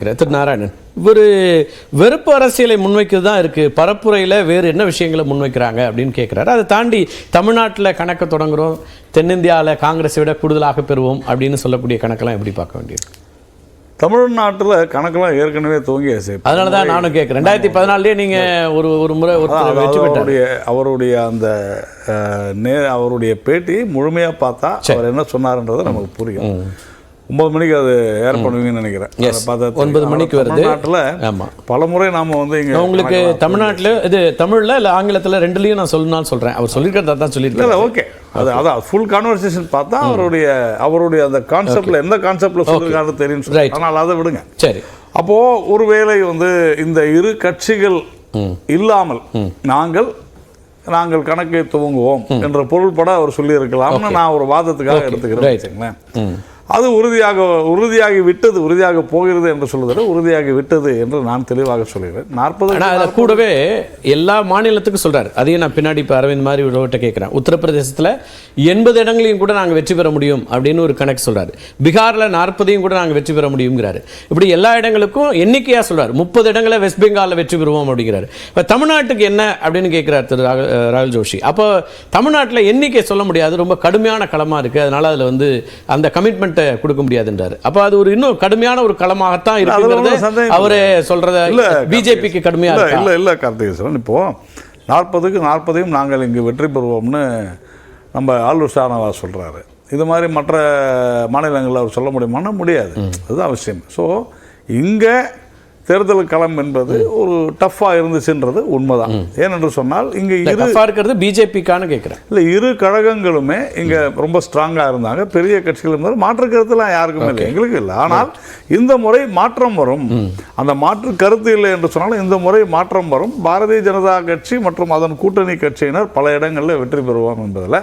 திரு நாராயணன். இவர் வெறுப்பு அரசியலை முன்வைக்கிறது தான் இருக்கு. பரப்புரையில் வேறு என்ன விஷயங்களை முன்வைக்கிறாங்க அப்படின்னு கேட்குறாரு அதை தாண்டி தமிழ்நாட்டில் கணக்கை தொடங்குறோம். தென்னிந்தியாவில் காங்கிரஸை விட கூடுதலாக பெறுவோம் அப்படின்னு சொல்லக்கூடிய கணக்கெல்லாம் எப்படி பார்க்க வேண்டியது தமிழ்நாட்டில் கணக்கெல்லாம் ஏற்கனவே துவங்கியாச்சு. அதனால தான் நானும் கேட்குறேன் ரெண்டாயிரத்தி பதினாலுலேயே நீங்கள் ஒரு ஒரு முறை அவருடைய அவருடைய அந்த நே அவருடைய பேட்டி முழுமையாக பார்த்தா அவர் என்ன சொன்னார்ன்றது நமக்கு புரியும். ஒன்பது மணிக்கு அது ஏர் பண்ணுவீங்கன்னு நினைக்கிறேன். ஒன்பது மணிக்கு வருது. தமிழ்நாட்டில் ஆமா. பல முறை நாம வந்து இங்க உங்களுக்கு தமிழ்நாட்டில் இது தமிழில் இல்லை ஆங்கிலத்தில் ரெண்டுலேயும் நான் சொல்லணும்னு சொல்கிறேன் அவர் சொல்லியிருக்கிறதா தான் இல்ல சொல்லியிருக்காரு ஓகே அது அதான் ஃபுல் கான்வர்சேஷன் பார்த்தா அவருடைய அவருடைய அந்த கான்செப்ட்ல எந்த கான்செப்ட்ல சொல்லிருக்காரு தெரியும் Right. ஆனால் அதை விடுங்க. சரி. அப்போ ஒருவேளை வந்து இந்த இரு கட்சிகள் இல்லாமல் நாங்கள் நாங்கள் கணக்கை துவங்குவோம் என்ற பொருள்பட அவர் சொல்லி இருக்கலாம்னு நான் ஒரு வாதத்துக்காக எடுத்துக்கிறேன் அது உறுதியாக உறுதியாகி விட்டது உறுதியாக போகிறது என்று சொல்வதை உறுதியாகி விட்டது என்று நான் தெளிவாக சொல்கிறேன். நாற்பது அதில் கூடவே எல்லா மாநிலத்துக்கும் சொல்றாரு. அதையும் நான் பின்னாடி இப்போ அரவிந்த் மாதிரி ஒருவட்ட கேட்குறேன் உத்தரப்பிரதேசத்தில் எண்பது இடங்களையும் கூட நாங்கள் வெற்றி பெற முடியும் அப்படின்னு ஒரு கணக்கு சொல்றாரு. பீகாரில் நாற்பதையும் கூட நாங்கள் வெற்றி பெற முடியுங்கிறாரு இப்படி எல்லா இடங்களுக்கும் எண்ணிக்கையாக சொல்றாரு. முப்பது இடங்களை வெஸ்ட் பெங்காலில் வெற்றி பெறுவோம் அப்படிங்கிறாரு. இப்போ தமிழ்நாட்டுக்கு என்ன அப்படின்னு கேட்குறாரு திரு ராகுல் ஜோஷி. அப்போ தமிழ்நாட்டில் எண்ணிக்கை சொல்ல முடியாது. ரொம்ப கடுமையான களமாக இருக்குது அதனால அதில் வந்து அந்த கமிட்மெண்ட்டை கொடுக்க முடியாதுன்றாரு. அப்போ அது ஒரு இன்னும் கடுமையான ஒரு களமாகத்தான் அவரே சொல்றத இல்ல, பிஜேபிக்கு கடுமையா இல்ல இல்ல கார்த்திகேசன். இப்போ நாற்பதுக்கு நாற்பதையும் நாங்கள் இங்கு வெற்றி பெறுவோம்னு நம்ம ஆளுநர் ஷானவாஸ் சொல்றாரு. இது மாதிரி மற்ற மாநிலங்களில் அவர் சொல்ல முடியுமானா முடியாது. அதுதான் விஷயம் ஸோ இங்கே தேர்தல் களம் என்பது ஒரு டஃப்பாக இருந்துச்சுன்றது உண்மைதான். ஏனென்று சொன்னால் இங்கே இரு இருக்கிறது பிஜேபிக்கான கேட்கிறேன். இல்லை இரு கழகங்களுமே இங்க ரொம்ப ஸ்ட்ராங்கா இருந்தாங்க. பெரிய கட்சிகள் இருந்தாலும் மாற்று கருத்துலாம் யாருக்குமே இல்லை. எங்களுக்கு இல்லை. ஆனால் இந்த முறை மாற்றம் வரும். அந்த மாற்று கருத்து இல்லை என்று சொன்னாலும் இந்த முறை மாற்றம் வரும். பாரதிய ஜனதா கட்சி மற்றும் அதன் கூட்டணி கட்சியினர் பல இடங்களில் வெற்றி பெறுவோம் என்பதில்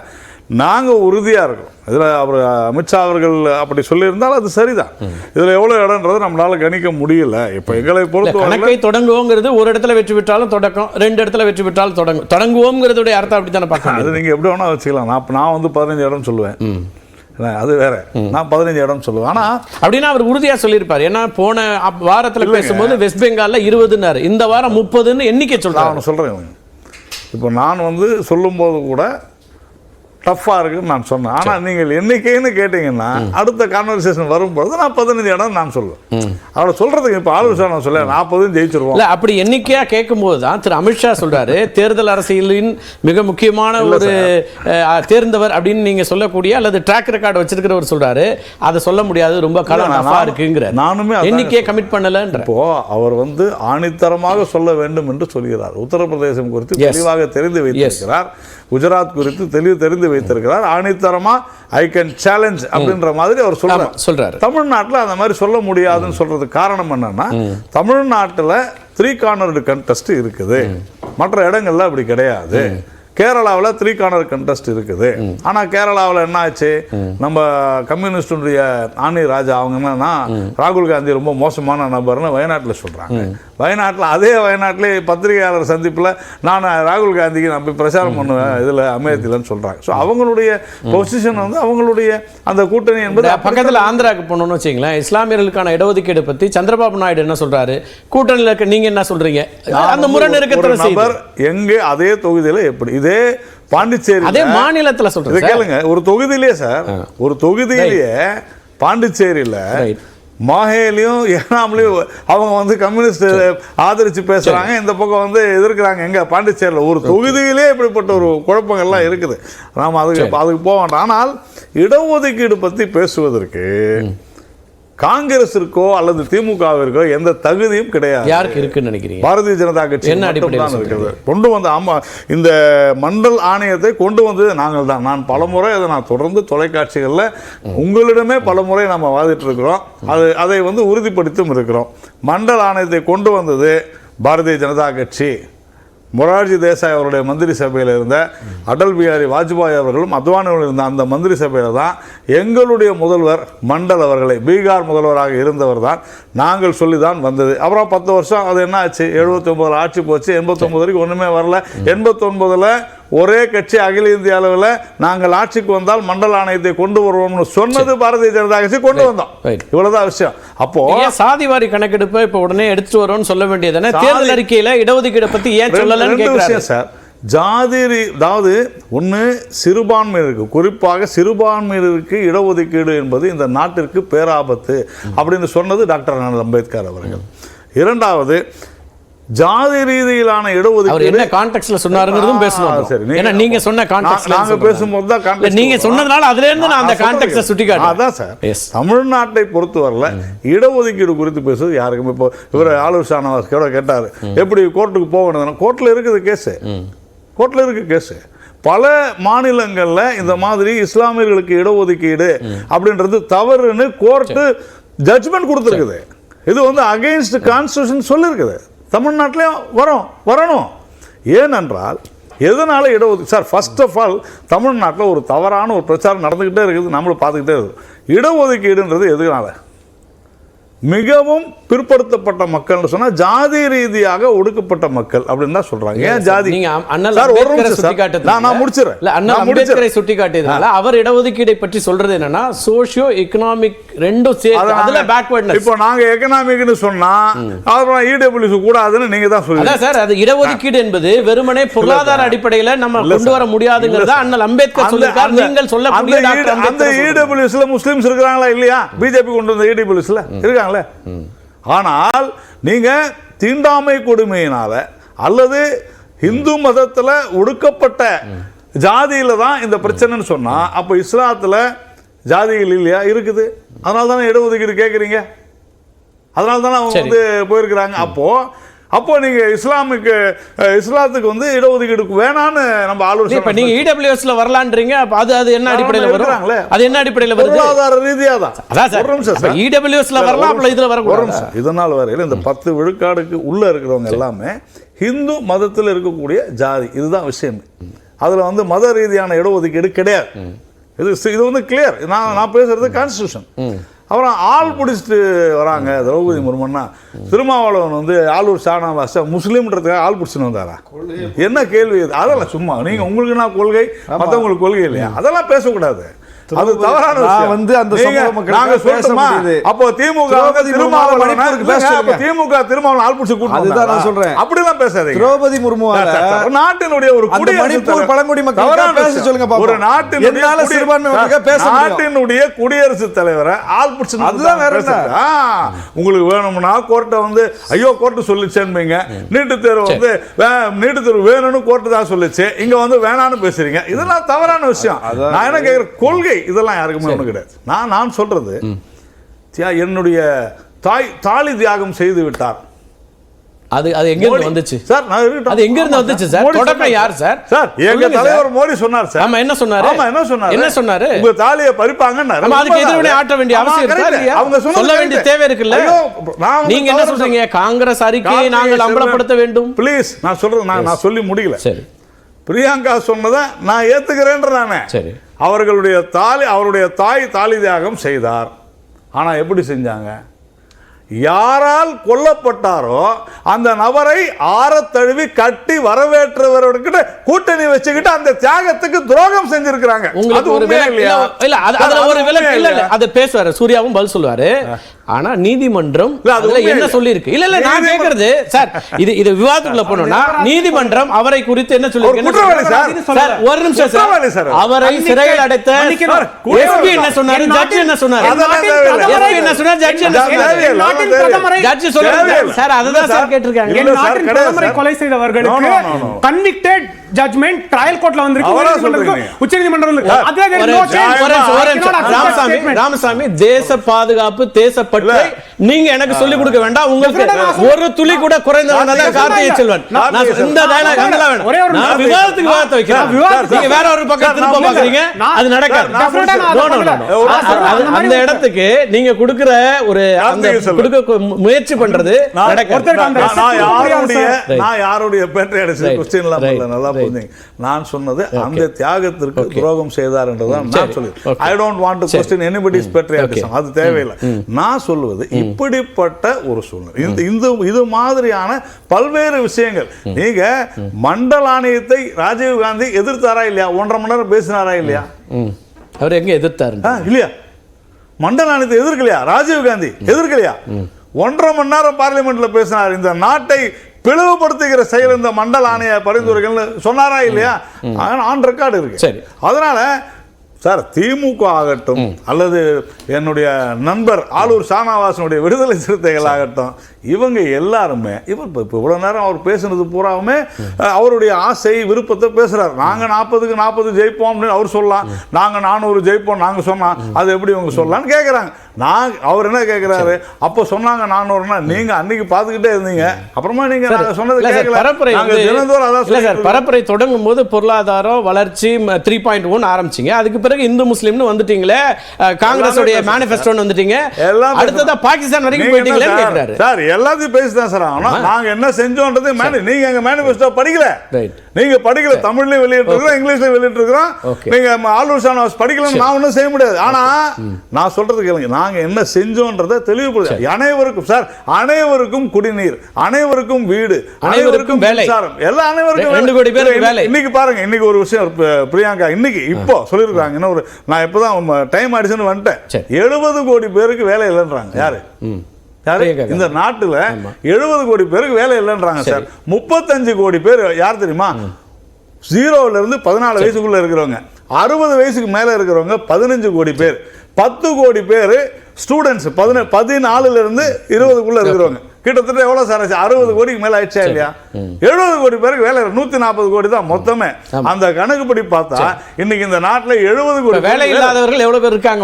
நாங்கள் உறுதியாக இருக்கோம். இதில் அவர் அமித்ஷா அவர்கள் அப்படி சொல்லியிருந்தால் அது சரிதான். இதில் எவ்வளோ இடம்ன்றது நம்மளால கணிக்க முடியல. இப்போ எங்களை பொறுத்தவரை கணக்கை தொடங்குவோங்கிறது ஒரு இடத்துல வெற்றி பெற்றாலும் தொடக்கம் ரெண்டு இடத்துல வெற்றி பெற்றாலும் தொடங்கும். தொடங்குவோங்கிறதுடைய அர்த்தம் அப்படித்தானே பார்க்க முடியும்? அது நீங்கள் எப்படி வேணால் வச்சுக்கலாம். நான் நான் வந்து பதினஞ்சு இடம் சொல்லுவேன். அது வேற. நான் பதினஞ்சு இடம் சொல்லுவேன். ஆனால் அப்படின்னா அவர் உறுதியா சொல்லியிருப்பார். ஏன்னா போன வாரத்துல பேசும்போது வெஸ்ட் பெங்கால்ல இருபதுன்னாரு. இந்த வாரம் முப்பதுன்னு எண்ணிக்கை ஒன்று சொல்கிறேன் இப்போ நான் வந்து சொல்லும்போது கூட டஃப்பாக இருக்குன்னு நான் சொன்னேன். ஆனால் நீங்கள் எண்ணிக்கைன்னு கேட்டிங்கன்னா அடுத்த கான்வர்சேஷன் வரும்பொழுது நான் பதினஞ்சு இடம் நான் சொல்லுவேன். அவரை சொல்கிறதுக்கு இப்போ ஆலோசனை நான் சொல்ல நாற்பதும் ஜெயிச்சிருவோம். இல்ல அப்படி எண்ணிக்கையா கேட்கும்போது தான் திரு அமித்ஷா சொல்றாரு தேர்தல் அரசியலின் மிக முக்கியமான ஒரு தேர்ந்தவர் அப்படின்னு நீங்க சொல்லக்கூடிய அல்லது ட்ராக் ரெக்கார்டு வச்சிருக்கிறவர் சொல்றாரு. அதை சொல்ல முடியாது ரொம்ப நான் இருக்குங்கிற நானுமே எண்ணிக்கையை கமிட் பண்ணலன்ற. இப்போ அவர் வந்து ஆணித்தரமாக சொல்ல வேண்டும் என்று சொல்கிறார். உத்தரப்பிரதேசம் குறித்து. தெளிவாக தெரிந்து வைத்திருக்கிறார். குஜராத் குறித்து தெளிவு தெரிந்து வைத்திருக்கிறார். ஆணித்தரமா ஐ கேன் சேலஞ்ச் அப்படின்ற மாதிரி அவர் ஆமா சொல்றார். சொல்றாரு தமிழ்நாட்டில் அந்த மாதிரி சொல்ல முடியாதுன்னு சொல்றதுக்கு காரணம் என்னன்னா தமிழ்நாட்டில் த்ரீ கார்னர்டு கண்டெஸ்ட் இருக்குது மற்ற இடங்கள்ல அப்படி கிடையாது. கேரளாவில் த்ரீ கார்னர் கண்டெஸ்ட் இருக்குது ஆனால் கேரளாவில் என்ன ஆச்சு? நம்ம கம்யூனிஸ்டுடைய ஆனி ராஜா அவங்க என்னன்னா ராகுல் காந்தி ரொம்ப மோசமான நபர்னு வயநாட்டில் சொல்றாங்க. வயநாட்டில் அதே வயநாட்டிலே பத்திரிகையாளர் சந்திப்பில் நான் ராகுல் காந்திக்கு நான் போய் பிரச்சாரம் பண்ணுவேன். இதில் அமேத்திலன்னு சொல்றாங்க. ஸோ அவங்களுடைய பொசிஷன் வந்து அவங்களுடைய அந்த கூட்டணி என்பது பக்கத்துல ஆந்திராக்கு போனோம்னு வச்சுங்களேன் இஸ்லாமியர்களுக்கான இடஒதுக்கீடு பத்தி சந்திரபாபு நாயுடு என்ன சொல்றாரு? கூட்டணியில் இருக்க நீங்க என்ன சொல்றீங்க? அந்த முரண் செய்யுது நபர் எங்கே அதே தொகுதியில எப்படி? இதே பாண்டிச்சேரி அதே மாநிலத்துல சார். கேளுங்க. ஒரு தொகுதியிலே சார் ஒரு தொகுதியிலேயே பாண்டிச்சேரியில. மாஹேலையும் ஏனாம்லையும் அவங்க வந்து கம்யூனிஸ்ட் ஆதரிச்சு பேசுறாங்க. இந்த பக்கம் வந்து எதிர்க்கிறாங்க. எங்க? பாண்டிச்சேரியில். ஒரு தொகுதியிலே இப்படிப்பட்ட ஒரு குழப்பங்கள்லாம் இருக்குது. நாம அதுக்கு அதுக்கு போக வேண்டாம். ஆனால் இடஒதுக்கீடு பத்தி பேசுவதற்கு காங்கிரஸிற்கோ அல்லது திமுகவிற்கோ எந்த தகுதியும் கிடையாது. யாருக்கு இருக்குன்னு நினைக்கிறீங்க? பாரதிய ஜனதா கட்சி என்ன அடிப்படையில் இருக்கிறது. கொண்டு வந்த ஆமா இந்த மண்டல் ஆணையத்தை கொண்டு வந்தது நாங்கள் தான். நான் பலமுறை அதை நான் தொடர்ந்து தொலைக்காட்சிகளில் உங்களிடமே பலமுறை நம்ம வாதிட்டு இருக்கிறோம் அது அதை வந்து உறுதிப்படுத்தியும் இருக்கிறோம். மண்டல் ஆணையத்தை கொண்டு வந்தது பாரதிய ஜனதா கட்சி. மொரார்ஜி தேசாய் அவருடைய மந்திரி சபையில் இருந்த அடல் பிஹாரி வாஜ்பாய் அவர்களும் அத்வானியோடு இருந்த அந்த மந்திரி சபையில் தான் எங்களுடைய முதல்வர் மண்டல் அவர்களை பீகார் முதல்வராக இருந்தவர் தான் நாங்கள் சொல்லி தான் வந்தது. அப்புறம் பத்து வருஷம் அது என்ன ஆச்சு எழுபத்தி ஒன்பதுல ஆட்சி போச்சு. எண்பத்தொன்பது வரைக்கும் ஒன்றுமே வரல. எண்பத்தொன்பதுல ஒரே கட்சி அகில இந்திய அளவில் நாங்கள் ஆட்சிக்கு வந்தால் மண்டல ஆணையத்தை கொண்டு வருவோம்னு சொன்னது பாரதிய ஜனதா கட்சி கொண்டு வந்தோம். இவ்வளவுதான் விஷயம். அப்போ சாதிவாரி கணக்கெடுப்பை இப்ப உடனே எடுத்துட்டு வரோம்னு சொல்ல வேண்டியதானே தேர்தல் அறிக்கையில இடஒதுக்கீடு பத்தி ஏன் சொல்லலன்னு விஷயம் சார். ஜாதி ரீ- அதாவது ஒன்று சிறுபான்மையினருக்கு குறிப்பாக சிறுபான்மையினருக்கு இடஒதுக்கீடு என்பது இந்த நாட்டிற்கு பேராபத்து அப்படின்னு சொன்னது டாக்டர் அம்பேத்கர் அவர்கள். இரண்டாவது ஜாதி ரீதியிலான இடஒதுக்கீடு என்ன கான்டெக்ட்ல சொன்னாருங்கிறதும் பேசணும் சரி, ஏன்னா நீங்க சொன்ன கான்டெக்ட்ல நாங்க பேசும்போது தான் context நீங்க. சொன்னதுனால அதுல இருந்து நான் அந்த கான்டெக்ட்ல. சுட்டி காட்டுறேன் அதான் சார். தமிழ்நாட்டை பொறுத்தவரையில் இடஒதுக்கீடு குறித்து பேசுறது யாருக்குமே இப்போ இவர் ஆலூர் ஷானவாஸ் கூட கேட்டார். எப்படி கோர்ட்டுக்கு போகணும் கோர்ட்டில் இருக்குது கேஸு கோர்ட்டில் இருக்குது கேஸு. பல மாநிலங்களில் இந்த மாதிரி இஸ்லாமியர்களுக்கு இடஒதுக்கீடு அப்படின்றது தவறுன்னு கோர்ட்டு ஜட்ஜ்மெண்ட் கொடுத்துருக்குது. இது வந்து அகெயின்ஸ்ட் கான்ஸ்டியூஷன் சொல்லியிருக்குது தமிழ்நாட்டிலையும் வரும் வரணும். ஏனென்றால் எதனால இடஒதுக்கீடு சார் ஃபர்ஸ்ட் ஆஃப் ஆல் தமிழ்நாட்டில் ஒரு தவறான ஒரு பிரச்சாரம் நடந்துக்கிட்டே இருக்குது நம்மளும் பார்த்துக்கிட்டே இருக்குது இடஒதுக்கீடுன்றது எதுனால? மிகவும் பிற்படுத்தப்பட்ட மக்கள்னு சொன்னா ஜாதி ரீதியாக ஒடுக்கப்பட்ட மக்கள் அப்படின்னு தான் சொல்றாங்க. ஏன் ஜாதி? நான் முடிச்சிடுறேன். நான் முடிச்சிடுறேன். அம்பேத்கரை சுட்டிக்காட்டியதுனால அவர் இடஒதுக்கீடை பற்றி சொல்றது என்னன்னா சோஷியோ எக்கனாமிக் ரெண்டும் சேர்த்து அதுல பேக்வர்ட்னஸ் இப்போ நாங்க எக்கனாமிக்னு சொன்னா அப்புறம் இடபிள்யூசி கூடாதுன்னு நீங்க தான் சொல்லுங்க சார் அது இடஒதுக்கீடு என்பது வெறுமனே பொருளாதார அடிப்படையில நம்ம கொண்டு வர. முடியாதுங்கிறத அண்ணல் அம்பேத்கர் அந்த- நீங்கள் சொல்லக்கூடிய அந்த அம்பேத்கர் சொல்றது. இடபிள்யூஸ்ல முஸ்லிம்ஸ் இருக்கிறாங்களா இல்லையா? பிஜேபி கொண்டு வந்த இடபிள்யூஸ்ல இருக்காங்களே ஆனால் நீங்க தீண்டாமை கொடுமையினால அல்லது இந்து மதத்துல ஒடுக்கப்பட்ட ஜாதியில தான் இந்த பிரச்சனைன்னு சொன்னா அப்ப இஸ்லாத்துல ஜாதிகள் இல்லையா? இருக்குது. அதனால தானே இடஒதுக்கீடு கேட்குறீங்க அதனால தானே அவங்க. வந்து போயிருக்கிறாங்க. அப்போ அப்போ நீங்க இஸ்லாமுக்கு இஸ்லாத்துக்கு வந்து இடஒதுக்கீடு வேணான்னு நம்ம இப்ப ஆலோசனை நீங்க இடபிள்யூஎஸ்ல வரலான்றீங்க அப்ப அது அது என்ன அடிப்படையில. வரும்? அது என்ன அடிப்படையில வருது? பொருளாதார ரீதியா தான். அதான் சார். ஒரு நிமிஷம் சார். இடபிள்யூஎஸ்ல சார், வரலாம் ஒரு அப்ப இதுல ஒரு வரக்கூடாது? நிமிஷம். இதனால் வரையில் இந்த பத்து விழுக்காடுக்கு உள்ள இருக்கிறவங்க எல்லாமே ஹிந்து மதத்தில் இருக்கக்கூடிய ஜாதி இதுதான் விஷயம். அதுல வந்து மத ரீதியான இடஒதுக்கீடு கிடையாது. இது இது வந்து கிளியர் நான் நான் பேசுறது கான்ஸ்டியூஷன் அப்புறம் ஆள் பிடிச்சிட்டு வராங்க. திரௌபதி முர்மன்னா திருமாவளவன் வந்து ஆளூர் ஷானவாச முஸ்லீம்ன்றதுக்காக ஆள் பிடிச்சின்னு வந்தாரா? என்ன கேள்வி? இது அதெல்லாம் சும்மா நீங்க உங்களுக்கு நான் கொள்கை? மத்தவங்களுக்கு கொள்கை இல்லையா? அதெல்லாம் பேசக்கூடாது. அது தவறான நான் விஷயம். வந்து அந்த நீங்க-? முடியுது. அப்போ திமுக திருமாவளவனை-. திமுக திருமாவளவன் ஆள் பிடிச்சு கூட்டிட்டு அதுதான் நான்? சொல்றேன். அப்படிலாம் பேசாதீங்க திரௌபதி சார், நாட்டினுடைய ஒரு குடியரசுத் மணிப்பூர். பழங்குடி தவறான பேச. சொல்லுங்க. ஒரு நாட்டினுடைய என்னால குடி- சிறுபான்மை பேச. நாட்டினுடைய குடியரசுத் தலைவரை ஆள் பிடிச்சு அதுதான் வேற உங்களுக்கு வேணும்னா கோர்ட்டை வந்து ஐயோ கோர்ட்டு சொல்லிச்சேன்பீங்க நீட்டு தேர்வு வந்து நீட்டு தேர்வு வேணும்னு கோர்ட்டு தான் சொல்லுச்சு இங்க வந்து வேணான்னு பேசுறீங்க இதெல்லாம் தவறான விஷயம் நான் என்ன கேட்கிறேன் கொள்கை இதெல்லாம் யாருக்குமே ஒண்ணு கிடையாது நான் நான் சொல்றது தியா- என்னுடைய தாய் தாலி தியாகம் செய்து விட்டார் அது அது எங்க இருந்து வந்துச்சு சார் நான் இருக்கட்டும். அது எங்க இருந்து வந்துச்சு சார்? தொடக்கம் யார் சார்? சார் எங்க. தலைவர் மோடி சொன்னார் சார் ஆமா என்ன சொன்னாரு ஆமா என்ன சொன்னாரு என்ன சொன்னாரு உங்க தாலியை பறிப்பாங்கன்னாரு ஆமா, அதுக்கு. எதிர்வினை ஆற்ற வேண்டிய அவசியம் இருக்கா. இல்லையா? அவங்க சொல்ல வேண்டிய. தேவை இருக்குல்ல? நீங்க என்ன சொல்றீங்க காங்கிரஸ் அறிக்கையை நாங்கள். அம்பலப்படுத்த வேண்டும் ப்ளீஸ் நான் சொல்றது நான் நான் சொல்லி முடியல சரி பிரியங்கா சொன்னதை நான் ஏத்துக்கிறேன்ற நானே சரி அவர்களுடைய தாலி அவருடைய தாய் தாலி தியாகம் செய்தார். ஆனா எப்படி செஞ்சாங்க? யாரால் கொல்லப்பட்டாரோ அந்த நபரை ஆறத் தழுவி கட்டி வரவேற்றவர்கிட்ட கூட்டணி வச்சுக்கிட்டு அந்த தியாகத்துக்கு துரோகம் செஞ்சிருக்கிறாங்க. அது உண்மையா இல்லையா? இல்ல, அதுல அது ஒரு உண்மையா இல்ல? அது பேசுவாரு சூர்யாவும் பதில் சொல்லுவாரு. ஆனா நீதிமன்றம் அதுல என்ன இல்ல. சொல்லி இருக்கு இல்ல இல்ல நான் கேக்குறது சார் இது இது விவாதத்துக்குள்ள போனோம்னா நீதிமன்றம் அவரை குறித்து என்ன சொல்லி ஒரு குற்றவாளி சார். ஒரு நிமிஷம் சார். அவரை சிறையில் அடைத்த. எஸ்பி என்ன சொன்னாரு ஜட்ஜ் என்ன சொன்னாரு என்ன சொன்னாரு ஜட்ஜ் என்ன சொன்னாரு ஜட்ஜ். சார் அதுதான் சார். கேட்டிருக்காங்க நாட்டின் பிரதமரை. கொலை செய்தவர்களுக்கு. கன்விக்டட் ஜட்மெண்ட் ட்ரையல் கோர்ட்ல வந்திருக்கு accept that ராமசாமி. ராமசாமி தேச பாதுகாப்பு இல்ல. நீங்க எனக்கு சொல்லிக் கொடுக்க வேண்டாம் உங்களுக்கு நான். ஒரு துளி கூட குறைந்தவன் நான் கார்த்திகை. செல்வன் நான் நான். இந்த வேணாம். நான். விவாதத்துக்கு விவாதத்தை வைக்கிறேன் நான் நீங்க வேற ஒரு பக்கம் திரும்ப நான் பாக்குறீங்க நான்- அது நடக்காது நான் நான். நான் அந்த இடத்துக்கு நீங்க கொடுக்கிற ஒரு அந்த. கொடுக்க முயற்சி பண்றது நான் நான் நான் யாருடைய. நான் பேட்டை அடிச்சு Right. கொஸ்டின் எல்லாம் Right. பண்ணல நல்லா நீங்க- நான் சொன்னது அந்த தியாகத்திற்கு துரோகம் செய்தார் என்றுதான் நான் சரி. சொல்லி. I don't want to question anybody's patriotism அது தேவையில்லை நான் சொல்லுவது இப்படிப்பட்ட ஒரு சூழ்நிலை. இந்த இந்த இது மாதிரியான பல்வேறு விஷயங்கள். நீங்க மண்டல் ஆணையத்தை ராஜீவ் காந்தி எதிர்த்தாரா இல்லையா? ஒன்றரை மணி நேரம் பேசினாரா இல்லையா? அவர் எங்க எதிர்த்தாரு இல்லையா? மண்டல் ஆணையத்தை எதிர்க்கலையா? ராஜீவ் காந்தி எதிர்க்கலையா? ஒன்றரை மணி நேரம் பார்லிமெண்ட்ல பேசினார். இந்த நாட்டை பிளவுபடுத்துகிற செயல் இந்த மண்டல் ஆணைய பரிந்துரைகள் சொன்னாரா இல்லையா? ஆன் ரெக்கார்டு இருக்கு. அதனால சார் திமுக ஆகட்டும் அல்லது என்னுடைய நண்பர் ஆலூர் ஷானவாசனுடைய விடுதலை சிறுத்தைகள் ஆகட்டும் இவங்க எல்லாருமே இவர் இப்போ இப்போ இவ்வளோ நேரம் அவர் பேசுனது பூராவுமே அவருடைய ஆசை விருப்பத்தை பேசுறாரு. நாங்க நாற்பதுக்கு நாற்பது ஜெயிப்போம் அப்படின்னு அவர் சொல்லலாம். நாங்க நானூறு ஜெயிப்போம் நாங்க சொன்னா அது எப்படி இவங்க சொல்லலாம்னு கேட்குறாங்க நான் அவர் என்ன கேட்குறாரு அப்போ சொன்னாங்க நானூறுனா நீங்க அன்னைக்கு பார்த்துக்கிட்டே இருந்தீங்க. அப்புறமா நீங்க நாங்க சொன்னது கேட்கல தினந்தோறும் அதான் சார் பரப்புரை தொடங்கும் போது பொருளாதாரம் வளர்ச்சி த்ரீ பாயிண்ட் ஒன் ஆரம்பிச்சீங்க. அதுக்கு பிறகு இந்து முஸ்லீம்னு வந்துட்டீங்களே காங்கிரஸோடைய பேசுறேன். மேனிஃபெஸ்டோன்னு வந்துட்டீங்க. எல்லாம் அடுத்ததா பாகிஸ்தான் வரைக்கும் என்ன போயிட்டீங்களேன்னு சார்? எல்லாத்தையும் பேசிதான் சார் ஆகணும். நாங்க என்ன செஞ்சோன்றது நீங்க எங்க மேனிஃபெஸ்டோ படிக்கல. நீங்க படிக்கல தமிழ்லயும் வெளியிட்டு இருக்கிறோம் இங்கிலீஷ்லயும் வெளியிட்டு இருக்கிறோம். நீங்க ஆலூர் ஷானவாஸ் படிக்கலன்னு நான் ஒன்றும் செய்ய முடியாது. ஆனா நான் சொல்றது கேளுங்க. நாங்க என்ன செஞ்சோன்றதை தெளிவுபடுது அனைவருக்கும் சார் அனைவருக்கும் குடிநீர் அனைவருக்கும் வீடு அனைவருக்கும். மின்சாரம் எல்லாம் அனைவருக்கும் இன்னைக்கு- பாருங்க இன்னைக்கு ஒரு விஷயம் பிரியங்கா. இன்னைக்கு இப்போ சொல்லியிருக்காங்க இன்னும் ஒரு நான் இப்பதான் டைம் ஆயிடுச்சுன்னு வந்துட்டேன். எழுபது கோடி பேருக்கு வேலை இல்லைன்றாங்க. யாரு. இந்த நாட்டுல எழுபது கோடி பேருக்கு வேலை இல்லைன்றாங்க சார். முப்பத்தஞ்சு கோடி பேர் யார் தெரியுமா? ஜீரோல இருந்து பதினாலு வயசுக்குள்ள இருக்கிறவங்க. அறுபது வயசுக்கு மேல இருக்கிறவங்க பதினஞ்சு கோடி பேர். பத்து கோடி பேர் ஸ்டூடெண்ட்ஸ் பதின பதினாலுல இருந்து இருபதுக்குள்ள இருக்கிறவங்க. கிட்டத்தட்ட எவ்வளவு சார்? ஆச்சு அறுபது கோடிக்கு மேல ஆயிடுச்சா இல்லையா? எழுபது கோடி பேருக்கு வேலை நூத்தி நாற்பது கோடி தான் மொத்தமே. அந்த கணக்குப்படி பார்த்தா இன்னைக்கு இந்த நாட்டுல எழுபது கோடி வேலை இல்லாதவர்கள் எவ்வளவு பேர் இருக்காங்க?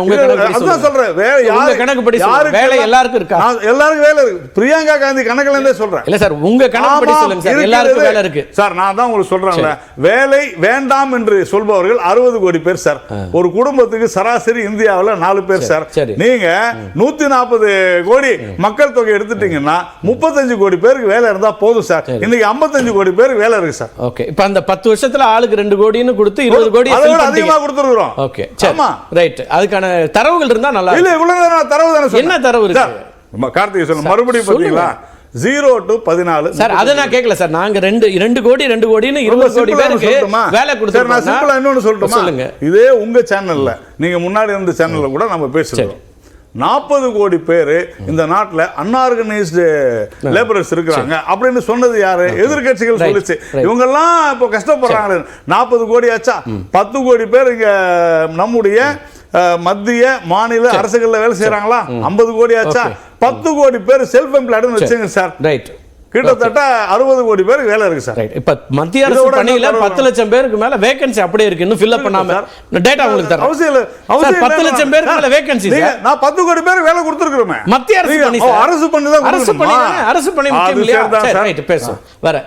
சொல்லுங்க. சொல்றேன். வேலை யாரு- கணக்குப்படி. யாருக்கு வேலை எல்லாருக்கும் இருக்கா? எல்லாருக்கும் வேலை இருக்கு. பிரியங்கா காந்தி கணக்குல இருந்தே சொல்றேன். இல்ல சார் உங்க கணக்குப்படி சொல்லுங்க சார். எல்லாருக்கும் வேலை இருக்கு. சார் நான் தான் உங்களுக்கு சொல்றேன்ல. வேலை வேண்டாம் என்று சொல்பவர்கள் அறுபது கோடி பேர் சார். ஒரு குடும்பத்துக்கு சராசரி இந்தியாவுல நாலு பேர் சார் சரி. நீங்க நூத்தி நாற்பது கோடி மக்கள் தொகை எடுத்துட்டீங்கன்னா முப்பத்தஞ்சு கோடி பேருக்கு வேலை இருந்தா போதும் சார். இன்னைக்கு 55 கோடி பேருக்கு வேலை இருக்கு சார். ஓகே. இப்ப அந்த பத்து வருஷத்துல ஆளுக்கு ரெண்டு கோடின்னு கொடுத்து இருபது கோடி அதை விட அதிகமா கொடுத்துருக்குறோம். ஓகே. ஆமா. ரைட் அதுக்கான தரவுகள் இருந்தா நல்லா இல்ல நேரம் நான் தரவு தானே. என்ன தரவு இருக்கு? கார்த்திகை சொல்லுங்க. மறுபடியும். பாத்தீங்களா? ஜீரோ டு பதினாலு. சார் அதை நான் கேட்கல சார். நாங்க ரெண்டு ரெண்டு கோடி ரெண்டு கோடின்னு இருபது கோடி பேருக்கு? வேலை சரி, நான் சிம்பிளா இன்னொன்னு சொல்லட்டுமா? சொல்லுங்க. இதே உங்க சேனல்ல நீங்க முன்னாடி இருந்த சேனல்ல கூட நம்ம பேசுறோம். நாற்பது கோடி பேர் இந்த நாட்டுல அன்ஆர்கனைஸ்டு லேபரர்ஸ் இருக்கிறாங்க. அப்படின்னு சொன்னது யாரு? எதிர்க்கட்சிகள் Right, சொல்லுச்சு. Right. இவங்க எல்லாம் இப்போ கஷ்டப்படுறாங்க நாற்பது கோடி ஆச்சா? பத்து கோடி பேர் இங்க நம்முடைய மத்திய மாநில அரசுகள்ல வேலை செய்யறாங்களா ஐம்பது கோடி ஆச்சா? பத்து கோடி பேர் செல்ஃப் எம்ப்ளாய்டுன்னு வச்சுங்க சார். ரைட் கிட்டத்தட்ட அறுபது கோடி பேருக்கு வேலை இருக்கு சார். ரைட் இப்ப மத்திய அரசு பணியில பத்து லட்சம் பேருக்கு மேல வேகன்சி அப்படியே இருக்கு. இன்னும் ஃபில் பண்ணாம. சார். டேட்டா உங்களுக்கு தரேன். அவசியம் அவசியம் பத்து. லட்சம் பேருக்கு மேல வேகன்சி நான் பத்து கோடி பேருக்கு வேலை கொடுத்துருக்கிறோமே. மத்திய அரசு பணி. அரசு பண்ணி தான் அரசு பணி? அரசு பணி முக்கியம் இல்லையா? சரிதான் சரி